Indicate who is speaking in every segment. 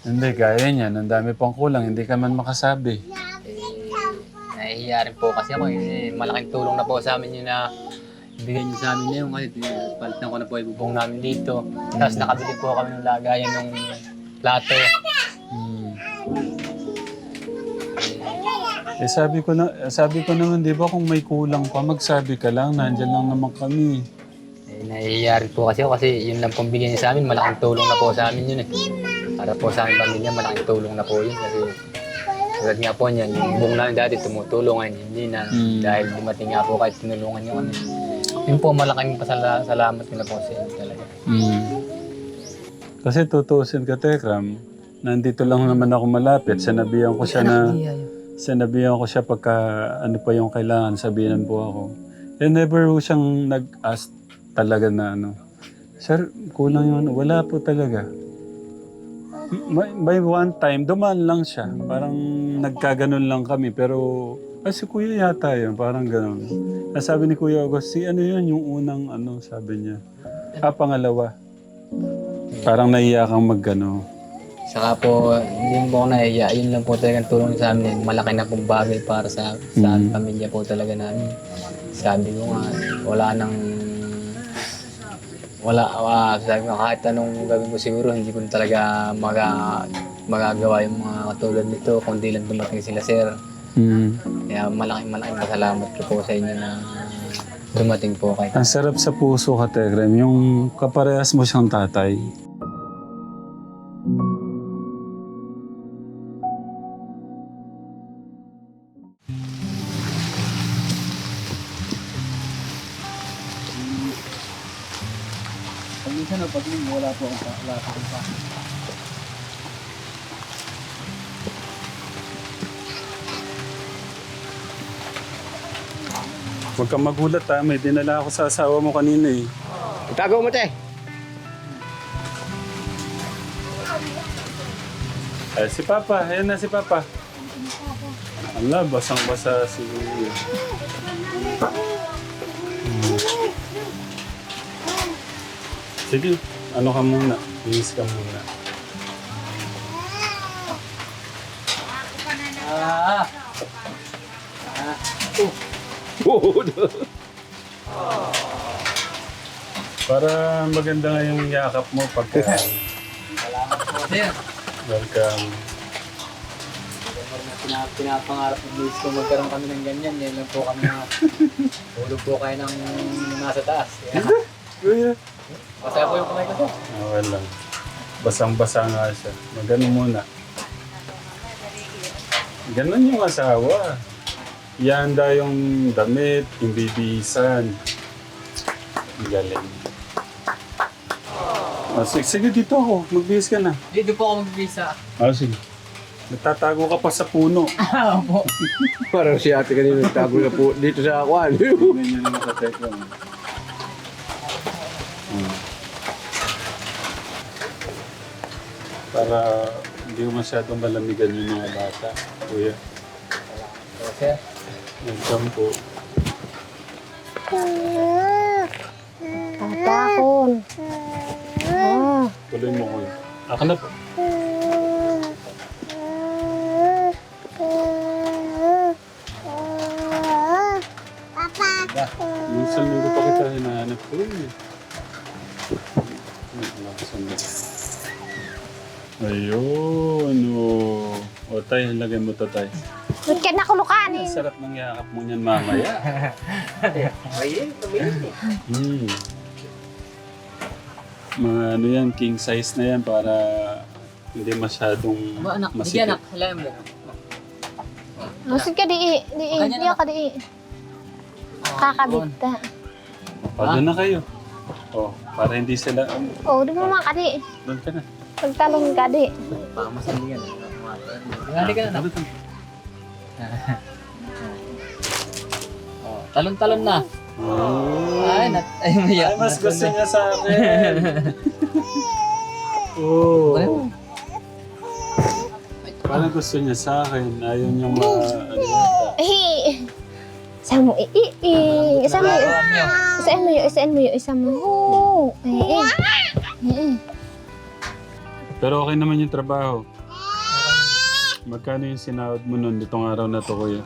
Speaker 1: Hindi, kaya niyan. Ang dami pang kulang. Hindi ka man makasabi.
Speaker 2: Eh, nahihiya rin po kasi ako eh. Malaking tulong na po sa amin yun na ibigay niyo sa amin na yun kasi palitan ko na po ibubong namin dito. Tapos nakabili po kami ng lagayan ng plato.
Speaker 1: Hmm. Eh sabi ko na, sabi ko naman, di ba kung may kulang pa, magsabi ka lang, nandyan lang naman kami.
Speaker 2: Eh, nahihiya rin po kasi ako kasi yun lang pong bigyan niya sa amin. Malaking tulong na po sa amin yun eh. Para po sa aming pamilya, malaking tulong na po yun kasi tulad nga po niyan, yung buong namin dati tumutulong ngayon, hindi na.
Speaker 1: Mm.
Speaker 2: Dahil dumating nga po kahit tinulungan niyo kami. Yun po, malaking pasala salamat ko na po sa inyo talaga.
Speaker 1: Hmm. Kasi tutusin ka, Tekram, nandito lang naman ako malapit. Sinabihan ko siya na, sinabihan ko siya pagka ano pa yung kailangan, sabihan po ako. Eh, never po siyang nag-ask talaga na ano. Sir, kulang yung ano. Wala po talaga. May, may one time, dumaan lang siya. Parang nagkaganon lang kami. Pero, ay si Kuya yata yun. Parang ganon. Nasabi ni Kuya August, si ano yun, yung unang ano, sabi niya. Ah, pangalawa. Parang naiya kang magano.
Speaker 2: Saka po, hindi po ako nahiya. Yun lang po talagang tulong sa amin. Malaki na pong bagay para sa, sa
Speaker 1: Mm.
Speaker 2: pamilya po talaga namin. Sabi ko nga, wala nang... Wala, ah, sabi ko, kahit anong gawin ko siguro, hindi ko talaga maga, magagawa yung mga katulad nito, kundi lang dumating sila, sir.
Speaker 1: Mm.
Speaker 2: Kaya malaking malaking masalamat ko po sa inyo na dumating po kayo.
Speaker 1: Ang sarap sa puso ka, Tegrem. Yung kaparehas mo siyang tatay. Kang magulat ha. May dinala ako sa asawa mo kanina eh.
Speaker 3: Itago mo, te.
Speaker 1: Ay, si Papa. Ayan na si Papa. Ala, basang-basa si... Sige, ano ka muna? Inis ka muna. Para maganda nga yung yakap mo pagka...
Speaker 2: Salamat po, sir.
Speaker 1: Welcome.
Speaker 2: Pina, pinapangarap ng miss ko magkaroon kami ng ganyan. Yan lang po kami na hulog po kayo ng nasa taas. Kaya,
Speaker 1: Kuya.
Speaker 2: masaya po yung kamay ko, sir.
Speaker 1: Ah, wala. Basang-basa nga siya. Magano muna. Ganon yung asawa. Ihanda yung damit, yung bibisan. Ang Galing. Ah, sige, sige, dito ako. Magbihis ka na.
Speaker 2: Dito po ako magbisa.
Speaker 1: Ah, sige. Nagtatago ka pa sa puno.
Speaker 2: Opo.
Speaker 3: Parang si ate kanina nagtago na po dito sa akwan.
Speaker 1: Ganyan yung nakatekla mo. Hmm. Para hindi mo masyadong malamigan yung mga bata. Kuya,
Speaker 2: sir.
Speaker 1: Welcome po.
Speaker 4: Tatakon. Ah.
Speaker 1: Tuloy mo kuya. Ako na po. Minsan linggo pa kita hinahanap ko eh. Ay, nakasan na. Ayun, oh. O tay, lagay mo to tay.
Speaker 4: Ba't ka nakulukan
Speaker 1: Ang sarap ng yakap mo niyan mamaya. Hmm. Mga ano yan, king size na yan para hindi masyadong
Speaker 2: Ba, anak,
Speaker 1: masikip.
Speaker 2: sige anak. Halayan mo.
Speaker 4: Masig ka di di
Speaker 2: Ganyan
Speaker 4: di ka di Kakabita.
Speaker 1: O, doon na kayo. O, para hindi sila...
Speaker 4: Oh, di mo mga ka di.
Speaker 1: Doon ka na.
Speaker 4: Pagtalong ka di.
Speaker 2: Pamasalingan. Hali ka na, anak. Oh, talon-talon na.
Speaker 1: Oh.
Speaker 2: Ay, nat ay, maya.
Speaker 1: Ay, mas gusto niya sa akin. Oo. Oh. Parang gusto niya sa akin. Ayaw niya ma... Ano yata.
Speaker 4: Eh. Isa mo i i i. Isa mo i Isa mo yun, isa mo yun, isa mo. Eh, eh. Eh, eh.
Speaker 1: Pero okay naman yung trabaho. Magkano yung sinahod mo nun itong araw na to, kuya?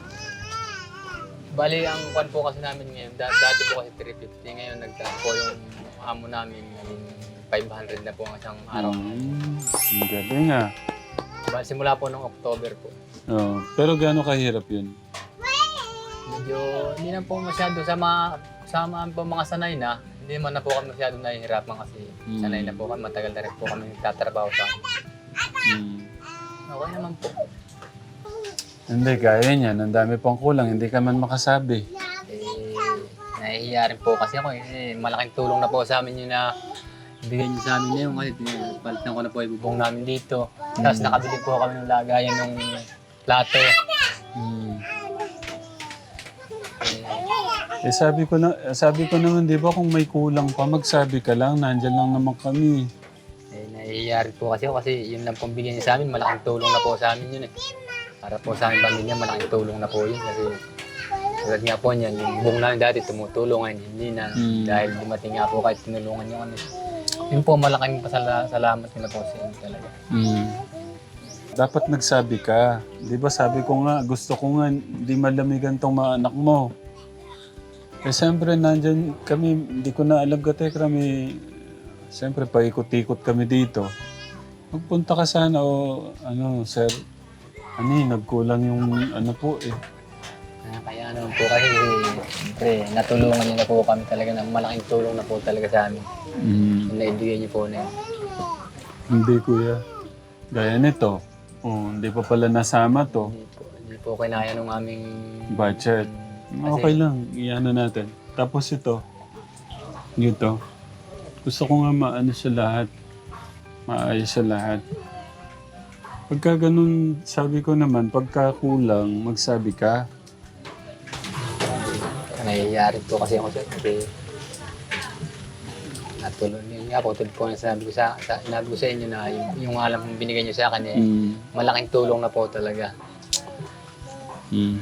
Speaker 2: Bali, ang kwan po kasi namin ngayon, da- dati po kasi 350, ngayon nagtaas po yung amo namin, naging 500 na po ang isang araw.
Speaker 1: Mm, ang galing ah.
Speaker 2: Bali, simula po ng October po.
Speaker 1: Oh, pero gaano kahirap yun?
Speaker 2: Medyo, hindi na po masyado sa mga, sa mga, po mga sanay na, hindi naman na po kami masyado nahihirapan kasi
Speaker 1: Mm.
Speaker 2: sanay na po kami, matagal na rin po kami nagtatrabaho sa
Speaker 1: Mm.
Speaker 2: Okay naman po.
Speaker 1: Hindi, kaya niyan. Ang dami pang kulang. Hindi ka man makasabi.
Speaker 2: Eh, nahihiya rin po kasi ako eh. Malaking tulong na po sa amin yun na bigay niyo sa amin na yung kasi palitan ko na po yung bubong namin dito. Tapos nakabili po kami ng lagayan ng plato.
Speaker 1: Mm.
Speaker 2: Eh,
Speaker 1: Eh sabi ko na, sabi ko naman, di ba kung may kulang pa, magsabi ka lang, nandyan lang naman kami.
Speaker 2: Nahihiya rin po kasi ako kasi yun lang pong bigyan niyo sa amin. Malaking tulong na po sa amin yun eh. Para po sa aming pamilya, malaking tulong na po yun kasi tulad nga po niyan, yung buong namin dati tumutulong ngayon, hindi na.
Speaker 1: Mm.
Speaker 2: Dahil dumating nga po kahit tinulungan niyo kami. Yun po, malaking pasala, salamat ko na po sa inyo talaga.
Speaker 1: Mm. Dapat nagsabi ka. Di ba sabi ko nga, gusto ko nga, di malamigan tong mga anak mo. Eh siyempre, nandyan kami, hindi ko na alam ka, kami, siyempre, paikot-ikot kami dito. Magpunta ka sana o, ano, sir, ano eh, nagkulang yung, ano po eh.
Speaker 2: Ah, kaya naman po kasi, siyempre, natulungan niyo na po kami talaga ng malaking tulong na po talaga sa amin.
Speaker 1: Mm.
Speaker 2: Yung naibigay niyo po na yun.
Speaker 1: Hindi, kuya. Gaya nito. Oh, hindi pa pala nasama to.
Speaker 2: Hindi po, hindi po kinaya nung aming...
Speaker 1: Budget. Okay lang. Iyan natin. Tapos ito. Dito. Gusto ko nga maano sa lahat. Maayos sa lahat. Pagka ganun, sabi ko naman, pagka kulang, magsabi ka.
Speaker 2: Nangyayari po kasi ako sir. Kasi natulong yun nga po. Tulad po yung sinabi ko sa, sa, sinabi ko sa inyo na yung, yung alam kong binigay niyo sa akin eh,
Speaker 1: Mm.
Speaker 2: malaking tulong na po talaga.
Speaker 1: Mm.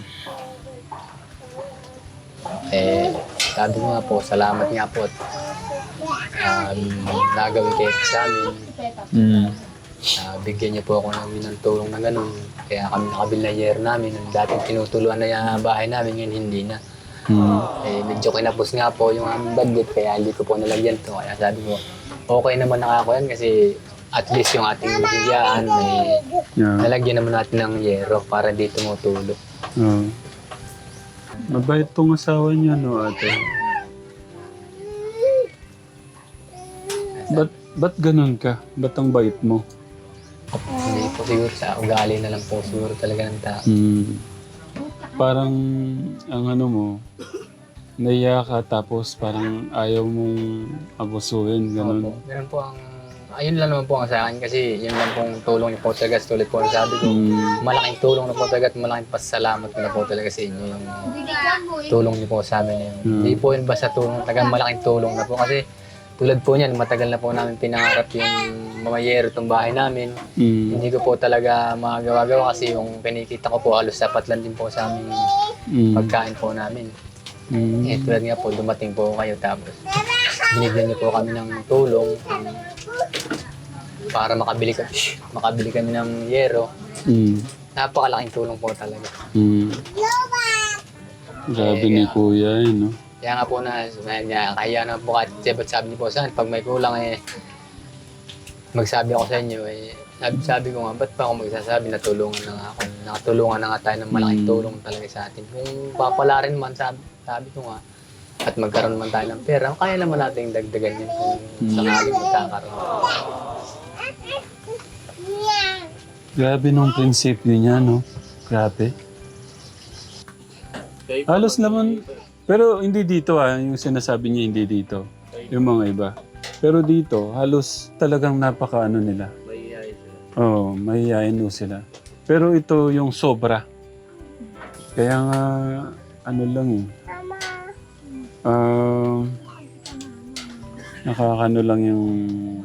Speaker 2: Eh, sabi ko nga po, salamat nga po at um, nagawin kayo sa amin.
Speaker 1: Mm.
Speaker 2: Ah, bigyan niyo po ako namin ng tulong na ganun. Kaya kami nakabili na year namin. Ang dating tinutuluan na yung bahay namin, ngayon hindi na.
Speaker 1: Mm.
Speaker 2: Eh, medyo kinapos nga po yung aming budget, kaya hindi ko po nalagyan to. Kaya sabi ko, okay naman nakako yan kasi at least yung ating bigyan, eh,
Speaker 1: Yeah.
Speaker 2: nalagyan naman natin ng yero para di tumutulo.
Speaker 1: Oh. Mabait tong asawa niya, no, ate? Ba't, ba't ganun ka? Ba't ang bait mo?
Speaker 2: Hindi po siguro sa ugali na lang po siguro talaga ng tao.
Speaker 1: Hmm. Parang ang ano mo, naiya ka tapos parang ayaw mong abusuhin, ganun.
Speaker 2: Opo. Ganun po ang, ayun lang naman po ang sa akin kasi yun lang pong tulong niyo po talaga. Tulad po ang sabi ko,
Speaker 1: Hmm.
Speaker 2: malaking tulong na po talaga at malaking pasalamat ko na po talaga sa inyo yung tulong niyo po sa amin na yun.
Speaker 1: Hmm.
Speaker 2: Hindi po yun basta tulong, tagang malaking tulong na po kasi tulad po niyan, matagal na po namin pinangarap yung mamayero itong bahay namin.
Speaker 1: Hmm.
Speaker 2: Hindi ko po talaga magagawa kasi yung kinikita ko po halos sapat lang din po sa aming
Speaker 1: Hmm.
Speaker 2: pagkain po namin.
Speaker 1: Hmm.
Speaker 2: Eh, tulad nga po, dumating po kayo tapos binigyan niyo po kami ng tulong um, para makabili kami, makabili kami ng yero.
Speaker 1: Hmm.
Speaker 2: Napakalaking tulong po talaga.
Speaker 1: Hmm. Grabe ni kuya, eh, no?
Speaker 2: Kaya nga po na, na kaya na po kahit sabi, sabi niyo po sa akin, pag may kulang eh, magsabi ako sa inyo eh, sabi, sabi ko nga, ba't pa ako magsasabi na tulungan na nga ako, nakatulungan na nga tayo ng malaking
Speaker 1: Mm.
Speaker 2: tulong talaga sa atin. Kung papala rin man, sabi, sabi ko nga, at magkaroon man tayo ng pera, kaya naman natin dagdagan yun kung
Speaker 1: Mm.
Speaker 2: sakaling magkakaroon.
Speaker 1: Grabe nung prinsipyo niya, no? Grabe. Halos naman, pero hindi dito ah, yung sinasabi niya hindi dito. Yung mga iba. Pero dito, halos talagang napaka ano nila. Oo, oh, mahihayin no sila. Pero ito yung sobra. Kaya nga, ano lang eh. Um, nakakano lang yung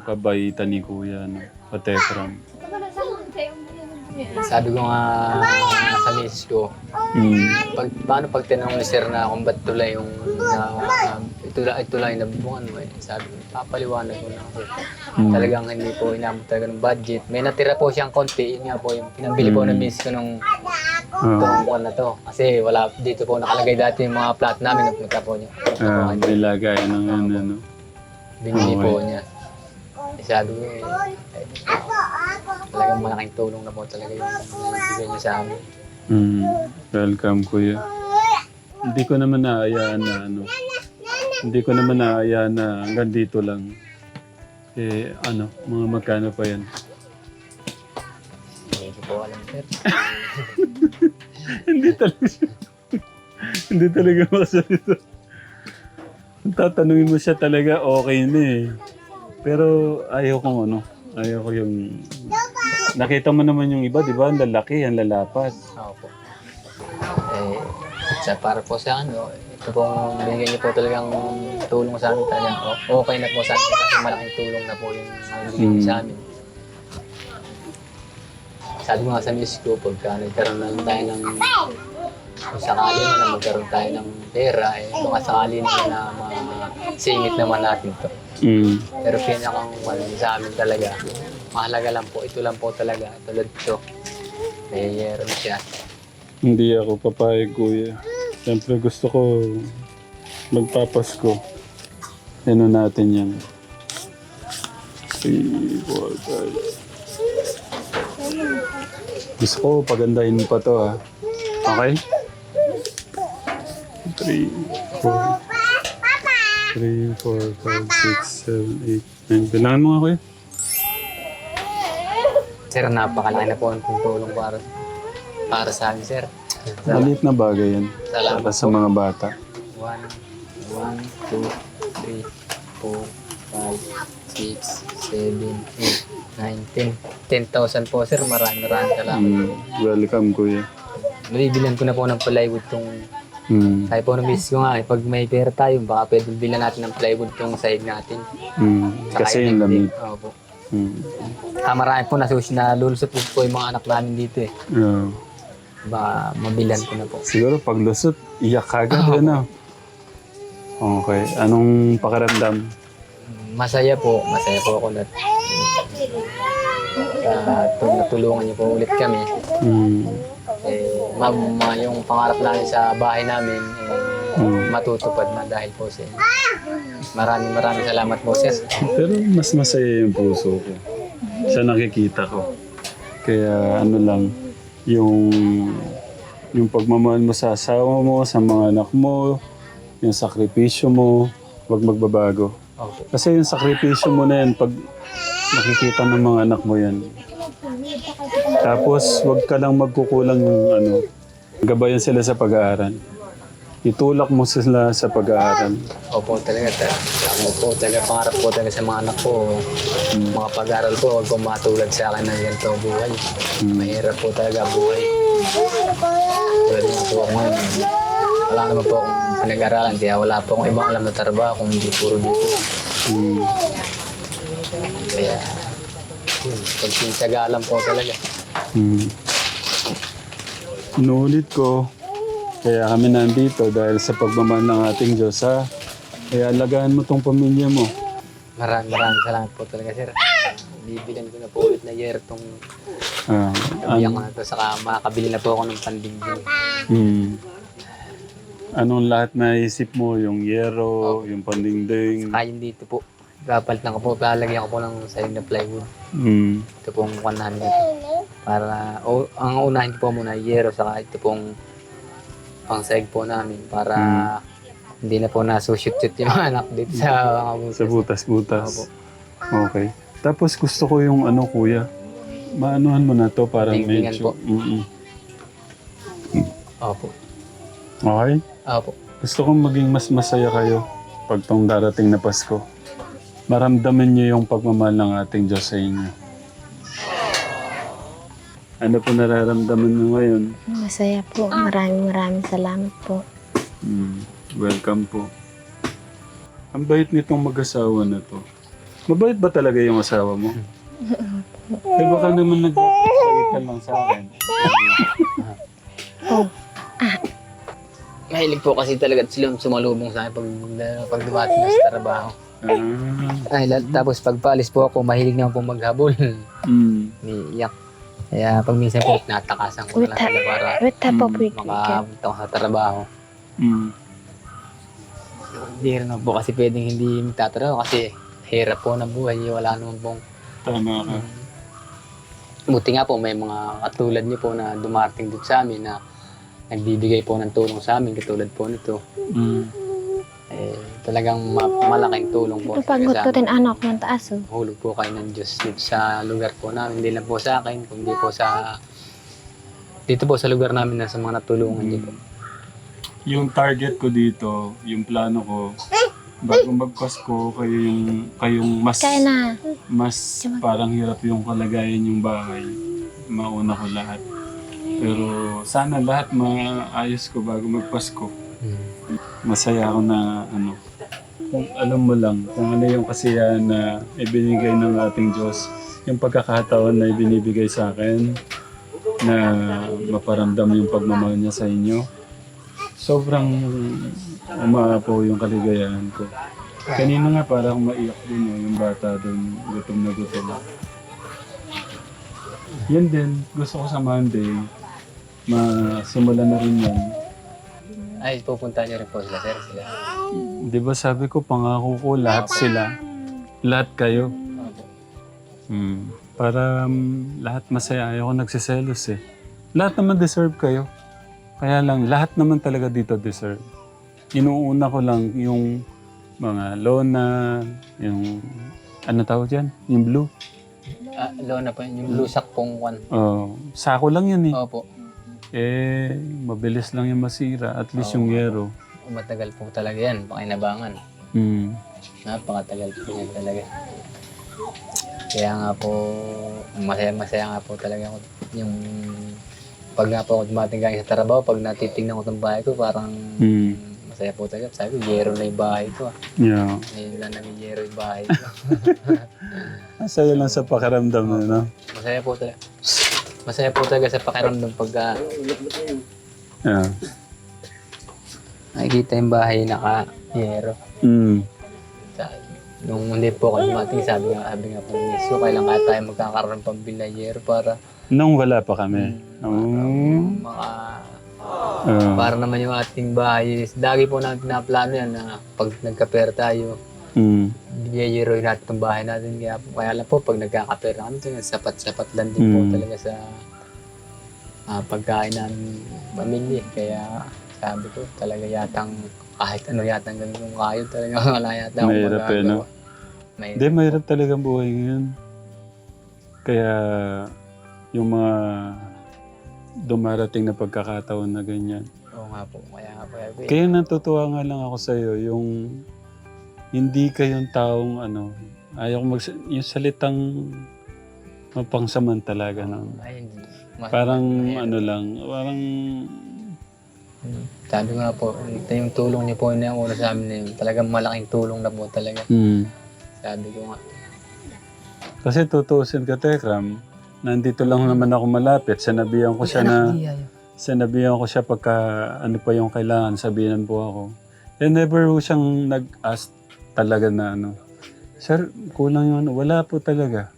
Speaker 1: kabaitan ni Kuya, no? Patekram.
Speaker 2: Sabi ko nga sa misis ko,
Speaker 1: Mm.
Speaker 2: pag, paano pag tinanong ni sir na kung ba't tuloy yung na, na- ito lang yung nabubukan mo eh. Sabi ko, papaliwanag ko na ako.
Speaker 1: Mm.
Speaker 2: Talagang hindi po inabot talaga ng budget. May natira po siyang konti, yun nga po yung pinambili po
Speaker 1: Mm.
Speaker 2: ng miss ko nung
Speaker 1: Ah,
Speaker 2: itong buwan na to. Kasi wala, dito po nakalagay dati yung mga plat namin, napunta po niya.
Speaker 1: ah, nilagay ng ano, ano.
Speaker 2: Binili
Speaker 1: Okay.
Speaker 2: po niya. Eh, sabi ko eh, talagang malaking tulong na po talaga yung bigay niya sa amin.
Speaker 1: Mm. Welcome, kuya. Hindi ko naman naayaan na ano. Hindi ko naman naayaan na hanggang dito lang. Eh, ano, mga magkano pa yan?
Speaker 2: Hindi ko po alam, sir.
Speaker 1: hindi talaga siya. hindi talaga makasalita. Tatanungin mo siya talaga, okay na eh. Pero ayaw kong ano, ayaw ko yung... Nakita mo naman yung iba, di ba? Ang lalaki, ang lalapat.
Speaker 2: Ako po. Eh, sa para po sa ano, ito pong binigyan niyo po talagang tulong sa amin talagang o- okay na po sa amin kasi malaking tulong na po yung binigyan niyo sa amin. Sabi ko nga sa miss ko, pagka nagkaroon na lang tayo ng kung sakali na lang magkaroon tayo ng pera, eh, mga sakali naman na masingit naman natin to.
Speaker 1: Mm.
Speaker 2: Pero pinakang ano, sa amin talaga, mahalaga lang po, ito lang po talaga, tulad ito. May meron siya.
Speaker 1: Hindi ako papayag, kuya. Siyempre gusto ko magpapasko. Ano natin yan? 3, 4, 5. Gusto ko pagandahin pa to ha. Okay? 3, 4, 3, 4, 5, 6, 7, 8, 9. Bilangan mo nga kuya.
Speaker 2: Sir, napakalaki na po ang tulong para para sa amin, sir.
Speaker 1: Maliit na bagay yan.
Speaker 2: Salamat
Speaker 1: Para sa mga bata.
Speaker 2: 1, 1, 2, 3, 4, 5, 6, 7, 8, 9, 10. 10,000 po, sir. Maraming maraming salamat.
Speaker 1: Mm, welcome, kuya.
Speaker 2: Nabibilan ko na po ng plywood tong...
Speaker 1: Mm,
Speaker 2: Sabi po ng miss ko nga, eh, pag may pera tayo, baka pwede bilan natin ng plywood tong side natin.
Speaker 1: mm,
Speaker 2: Saka
Speaker 1: kasi yung lamig.
Speaker 2: Opo.
Speaker 1: Mm.
Speaker 2: Ah, marami po nasusi na lulusot po, po yung mga anak namin dito eh.
Speaker 1: Yeah.
Speaker 2: Baka mabilan ko na po.
Speaker 1: Siguro pag lusot, iyak kagad, ano? Okay. Anong pakiramdam?
Speaker 2: Masaya po, masaya po ako na uh, natulungan niyo po ulit kami.
Speaker 1: Mm.
Speaker 2: Eh, ma, ma- yung pangarap namin sa bahay namin, eh,
Speaker 1: Mm.
Speaker 2: matutupad na dahil po sa inyo. Maraming maraming salamat po, sir.
Speaker 1: Pero mas masaya yung puso ko. Sa nakikita ko. Kaya ano lang, yung yung pagmamahal mo sa asawa mo, sa mga anak mo, yung sakripisyo mo, wag magbabago.
Speaker 2: Opo.
Speaker 1: Kasi yung sakripisyo mo na yan, pag makikita ng mga anak mo yan. Tapos, wag ka lang magkukulang yung ano, gabayan sila sa pag-aaral. Itulak mo sila sa pag-aaral.
Speaker 2: Opo, talaga. Ta- ako po, talaga pangarap ko talaga sa mga anak ko. Mga pag-aral ko, huwag kong matulad sa akin ng ganito ang buhay. Mahirap po talaga ang buhay. Tulad nga po ako ngayon. Wala naman po akong pinag-aralan. Kaya wala po akong ibang alam na trabaho kung hindi puro dito.
Speaker 1: Mm.
Speaker 2: Kaya, yun, pagsinsagalan po talaga.
Speaker 1: Mm. Inuulit ko, kaya kami nandito dahil sa pagmamahal ng ating Diyos ha. Kaya alagaan mo tong pamilya mo.
Speaker 2: Maraming maraming salamat po talaga, sir. Bibilan ko na po ulit na year itong
Speaker 1: Ah,
Speaker 2: kabiyak ko na to. Saka makakabili na po ako ng pandingding.
Speaker 1: mm. Anong lahat na isip mo? Yung yero, yung pandingding.
Speaker 2: Saka yun dito po. Kapalit na ko po. Lalagyan ko po ng saling na plywood.
Speaker 1: Mm.
Speaker 2: Ito pong 100. Para, o, ang unahin ko po muna, yero. Saka ito pong pang sahig po namin. Para hindi na po nasushoot-shoot yung mga anak dito sa mga butas.
Speaker 1: Sa butas-butas. Okay. Tapos gusto ko yung ano kuya. Maanuhan mo na to para
Speaker 2: Tingtingan
Speaker 1: medyo...
Speaker 2: po.
Speaker 1: Mm-mm.
Speaker 2: Opo.
Speaker 1: Okay?
Speaker 2: Opo.
Speaker 1: Gusto kong maging mas masaya kayo pag tong darating na Pasko. Maramdaman niyo yung pagmamahal ng ating Diyos sa inyo. Ano po nararamdaman niyo ngayon?
Speaker 4: Masaya po. Maraming maraming salamat po.
Speaker 1: Mm, welcome po. Ang bait nitong mag-asawa na to. Mabait ba talaga yung asawa mo? eh baka naman nagsasagitan lang sa akin.
Speaker 2: mahilig po kasi talaga sila sumalubong sa akin pag, pag dumating na sa trabaho.
Speaker 1: Ah.
Speaker 2: Ay, lal- tapos pag paalis po ako, mahilig naman po maghabol.
Speaker 1: Mm.
Speaker 2: Umiiyak. Kaya pag minsan po, natakasan ko na lang sila para
Speaker 4: Wait, tapa
Speaker 1: Mm,
Speaker 4: po ito.
Speaker 2: makapunta ko sa trabaho.
Speaker 1: Mm.
Speaker 2: Hindi rin naman po kasi pwedeng hindi magtatrabaho kasi hirap po ng buhay. Wala naman pong
Speaker 1: Tama ka.
Speaker 2: Buti nga po may mga katulad niyo po na dumarating dito sa amin na nagbibigay po ng tulong sa amin katulad po nito.
Speaker 1: Mm.
Speaker 2: Eh, talagang ma- malaking tulong po
Speaker 4: Ito pagod
Speaker 2: sa
Speaker 4: ko din anak ng taas oh.
Speaker 2: Hulog po kayo ng Diyos dito sa lugar po namin. Hindi lang po sa akin, kundi po sa dito po sa lugar namin na sa mga natulungan po.
Speaker 1: Yung target ko dito, yung plano ko, bago magpasko, kayo yung, kayong mas,
Speaker 4: Kaya na.
Speaker 1: mas parang hirap yung kalagayan yung bahay. Mauna ko lahat. Pero sana lahat maayos ko bago magpasko. Masaya ako na ano, kung alam mo lang, kung ano yung kasiyahan na ibinigay ng ating Diyos, yung pagkakataon na ibinibigay sa akin, na maparamdam yung pagmamahal niya sa inyo, sobrang umaapo yung kaligayahan ko. Kanina nga parang maiyak din oh, yung bata doon, gutom na gutom. Yan din, gusto ko sa Monday, masimulan na rin yan.
Speaker 2: Ay, pupunta niyo rin po sila, sir. Sila.
Speaker 1: Di ba sabi ko, pangako ko, lahat sila. Lahat kayo.
Speaker 2: Opo.
Speaker 1: Hmm. Para um, lahat masaya. Ayoko nagsiselos eh. Lahat naman deserve kayo. Kaya lang, lahat naman talaga dito deserve. Inuuna ko lang yung mga lona, yung ano tawag dyan? Yung blue.
Speaker 2: Ah, Lona po yun, yung lusak pong one.
Speaker 1: Oh, sako lang yan eh.
Speaker 2: Opo.
Speaker 1: Eh, mabilis lang yung masira. At least yung yero.
Speaker 2: Matagal po talaga yan, pakinabangan.
Speaker 1: Hmm.
Speaker 2: Napakatagal po yan talaga. Kaya nga po, masaya-masaya nga po talaga ako. Yung pag nga po ako dumating galing sa trabaho, pag natitignan ko itong bahay ko, parang
Speaker 1: Hmm.
Speaker 2: masaya po talaga. Sabi ko, yero na yung bahay ko. ah.
Speaker 1: Yeah.
Speaker 2: Ngayon lang naging yero yung bahay ko.
Speaker 1: Masaya lang sa pakiramdam na, no?
Speaker 2: Masaya po talaga. Masaya po talaga sa pakiramdam pag ah,
Speaker 1: Yeah.
Speaker 2: nakikita yung bahay naka-yero.
Speaker 1: Hmm.
Speaker 2: Sa, nung hindi po ako dumating, sabi nga, sabi nga po, miss ko, kailan kaya tayo magkakaroon ng pambili na yero para
Speaker 1: Nung wala pa kami. Oh.
Speaker 2: maka
Speaker 1: Ah.
Speaker 2: Para naman yung ating bahay, is- lagi po natin pinaplano yan na pag nagkapera tayo,
Speaker 1: Mm.
Speaker 2: biyayiroin natin itong bahay natin. Kaya, kaya lang po, pag nagkakapera kami, sapat-sapat lang din po
Speaker 1: Mm.
Speaker 2: talaga sa ah, pagkain namin pamilya. Kaya sabi ko, talaga yatang kahit ano yatang gawin kong kayo, talaga wala yata akong
Speaker 1: Mahirap eh, no?
Speaker 2: Mahirap.
Speaker 1: Hindi, mahirap talaga ang buhay ngayon. Kaya yung mga dumarating na pagkakataon na ganyan.
Speaker 2: Oo nga po, kaya nga po. Kaya,
Speaker 1: natutuwa nga lang ako sa iyo yung hindi kayong taong ano, ayaw mag yung salitang mapangsamantalaga ng
Speaker 2: ay, hindi. Mas-
Speaker 1: parang
Speaker 2: mahirap.
Speaker 1: ano lang, parang
Speaker 2: Sabi ko nga po, ito yung tulong niyo po na una sa amin na yun. Talagang malaking tulong na po talaga.
Speaker 1: hmm.
Speaker 2: Sabi ko nga.
Speaker 1: Kasi tutusin ka, Tekram, nandito lang naman ako malapit. Sinabihan ko siya na, sinabihan ko siya pagka ano pa yung kailangan, sabihan po ako. Eh, never po siyang nag-ask talaga na ano, Sir, kulang yung ano. Wala po talaga.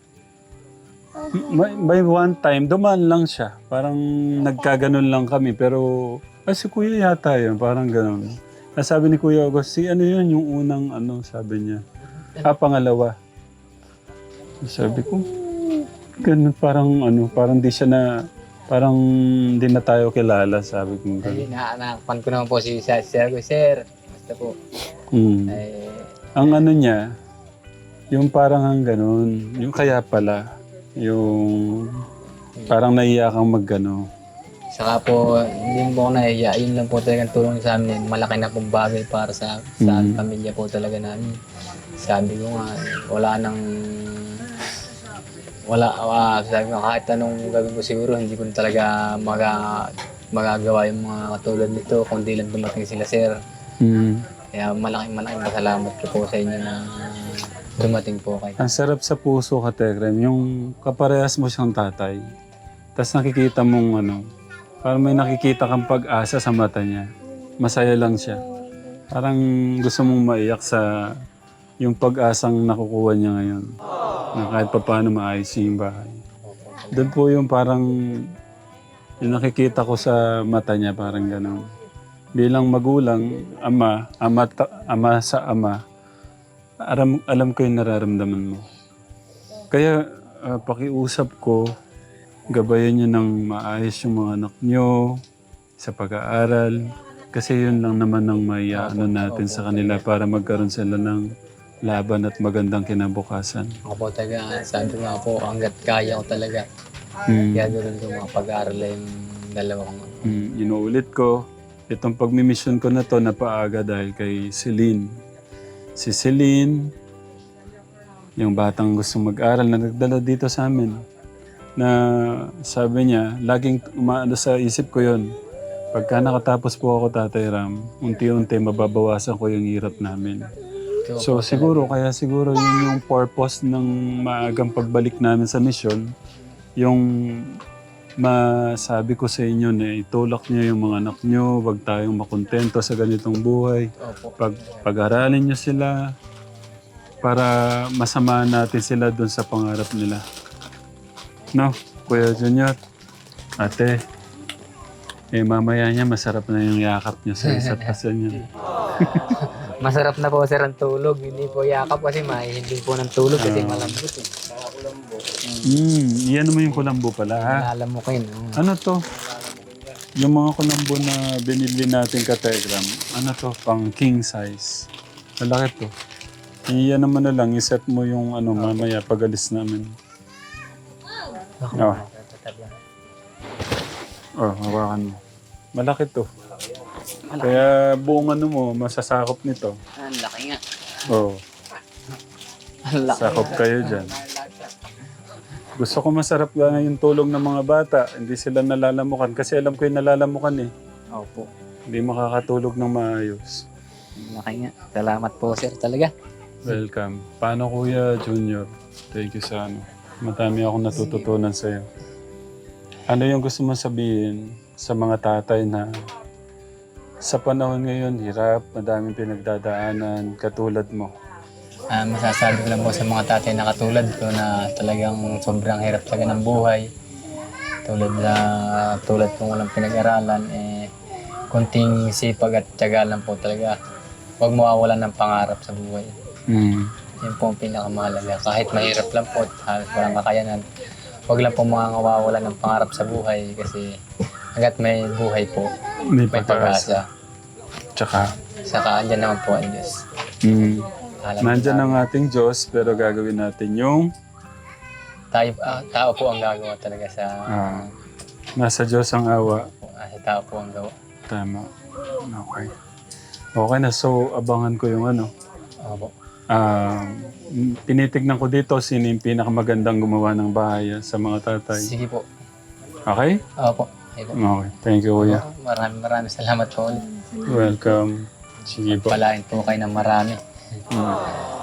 Speaker 1: May, may one time, dumaan lang siya. Parang nagkaganon lang kami. Pero, ah, si Kuya yata yun. Parang ganon. Ah, sabi ni Kuya August, si ano yun, yung unang ano, sabi niya. Ah, pangalawa. Sabi ko, ganun parang ano, parang di siya na, parang di na tayo kilala, sabi ko.
Speaker 2: Ay,
Speaker 1: ganun.
Speaker 2: naanapan ko naman po si Sir. Sir, sir. Basta po.
Speaker 1: Mm.
Speaker 2: Eh,
Speaker 1: Ang ano niya, yung parang ang ganun, yung kaya pala, yung parang naiya kang maggano.
Speaker 2: saka po, hindi po ako nahiya. Yun lang po talagang tulong sa amin. Malaki na pong bagay para sa, sa
Speaker 1: Mhm.
Speaker 2: pamilya po talaga namin. Sabi ko nga, wala nang wala, ah, sabi ko, kahit anong gawin ko siguro, hindi ko talaga maga, magagawa yung mga katulad nito, kundi lang dumating sila, sir.
Speaker 1: Mm.
Speaker 2: Kaya malaking malaking pasalamat ko po sa inyo na dumating po kayo.
Speaker 1: Ang sarap sa puso ka, Tekrem, yung kaparehas mo siyang tatay. Tapos nakikita mong ano, parang may nakikita kang pag-asa sa mata niya. masaya lang siya. Parang gusto mong maiyak sa yung pag-asang nakukuha niya ngayon. Na kahit pa paano maayos yung bahay. Doon po yung parang yung nakikita ko sa mata niya parang gano'n. Bilang magulang, ama, ama, ta- ama sa ama, alam, alam ko yung nararamdaman mo. Kaya ah, pakiusap ko, gabayan niyo ng maayos yung mga anak niyo sa pag-aaral. Kasi yun lang naman ang may ano natin sa kanila para magkaroon sila ng laban at magandang kinabukasan.
Speaker 2: Ako po talaga, sabi nga po, hanggat kaya ko talaga.
Speaker 1: Mm.
Speaker 2: Kaya doon ko mga pag-aaral yung dalawang
Speaker 1: Mm, inuulit ko, itong pagmimission ko na to napaaga dahil kay Celine. Si Celine, yung batang gusto mag-aral na nagdala dito sa amin, na sabi niya, laging umaano sa isip ko yon Pagka nakatapos po ako, Tatay Ram, unti-unti mababawasan ko yung hirap namin. So siguro, kaya siguro yun yung purpose ng maagang pagbalik namin sa mission, yung masabi ko sa inyo na itulak niyo yung mga anak niyo, wag tayong makontento sa ganitong buhay.
Speaker 2: Opo.
Speaker 1: Pag, pag-aralin niyo sila para masama natin sila doon sa pangarap nila. No, Kuya Junior, ate, eh mamaya niya masarap na yung yakap niyo sa isa't isa niyo.
Speaker 2: Masarap na po sir ang tulog. Hindi po yakap kasi mahihinding po ng tulog kasi malambot eh.
Speaker 1: Hmm, iyan naman yung kulambo pala ha.
Speaker 2: Alam mo kayo. no?
Speaker 1: Ano to? Yung mga kulambo na binili natin ka Telegram, ano to? Pang king size. Malaki to. Iyan naman na lang, iset mo yung ano mamaya pag alis namin. Oh. Oh, hawakan mo. Malaki to. Kaya buong ano mo, masasakop nito.
Speaker 2: Ang laki nga.
Speaker 1: Oh,
Speaker 2: Ang laki.
Speaker 1: sakop kayo dyan. Gusto ko masarap lang yung tulong ng mga bata. Hindi sila nalalamukan. Kasi alam ko yung nalalamukan eh.
Speaker 2: Opo.
Speaker 1: Hindi makakatulog ng maayos.
Speaker 2: Ang laki nga. Salamat po sir talaga.
Speaker 1: Welcome. Paano Kuya Junior? Thank you sa ano. Matami akong natututunan sa iyo. Ano yung gusto mo sabihin sa mga tatay na sa panahon ngayon, hirap, madaming pinagdadaanan, katulad mo.
Speaker 2: Ah, masasabi ko lang po sa mga tatay na katulad ko na talagang sobrang hirap talaga ng buhay. Tulad na tulad kong walang pinag-aralan, eh, konting sipag at tiyaga lang po talaga. Huwag mawawalan ng pangarap sa buhay.
Speaker 1: Mm.
Speaker 2: Yun po ang pinakamahalaga. Kahit mahirap lang po at halos walang kakayanan, huwag lang po mga ng pangarap sa buhay kasi hanggat may buhay po,
Speaker 1: May
Speaker 2: may
Speaker 1: pag-asa.
Speaker 2: pag-asa.
Speaker 1: Tsaka,
Speaker 2: Saka andyan naman po ang Diyos.
Speaker 1: mm.
Speaker 2: Alam
Speaker 1: nandyan ang ating Diyos, pero gagawin natin yung
Speaker 2: tayo, ah, tao po ang gagawa talaga sa...
Speaker 1: ah, nasa Diyos ang awa.
Speaker 2: ah, sa tao po ang gawa.
Speaker 1: Tama. Okay. Okay na, so abangan ko yung ano.
Speaker 2: Opo.
Speaker 1: Ah, tinitignan ko dito sino yung pinakamagandang gumawa ng bahay ah, sa mga tatay.
Speaker 2: Sige po.
Speaker 1: Okay?
Speaker 2: Opo. Sige po.
Speaker 1: Okay. Thank you, Kuya.
Speaker 2: Maraming maraming salamat po ulit.
Speaker 1: Welcome. Sige po.
Speaker 2: Palain po kayo ng marami.
Speaker 1: Mm.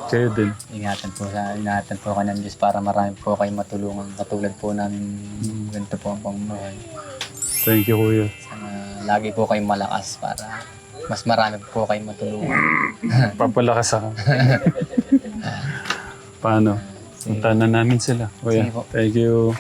Speaker 1: Kayo din.
Speaker 2: Ingatan po sa ingatan po kayo ng Diyos para marami po kayo matulungan katulad po namin ganito po ang pamumuhay.
Speaker 1: Thank you, Kuya.
Speaker 2: Sana lagi po kayong malakas para mas marami po kayong matulungan.
Speaker 1: Papalakas ako. Paano? Punta na namin sila. Kuya,
Speaker 2: Sige po.
Speaker 1: thank you.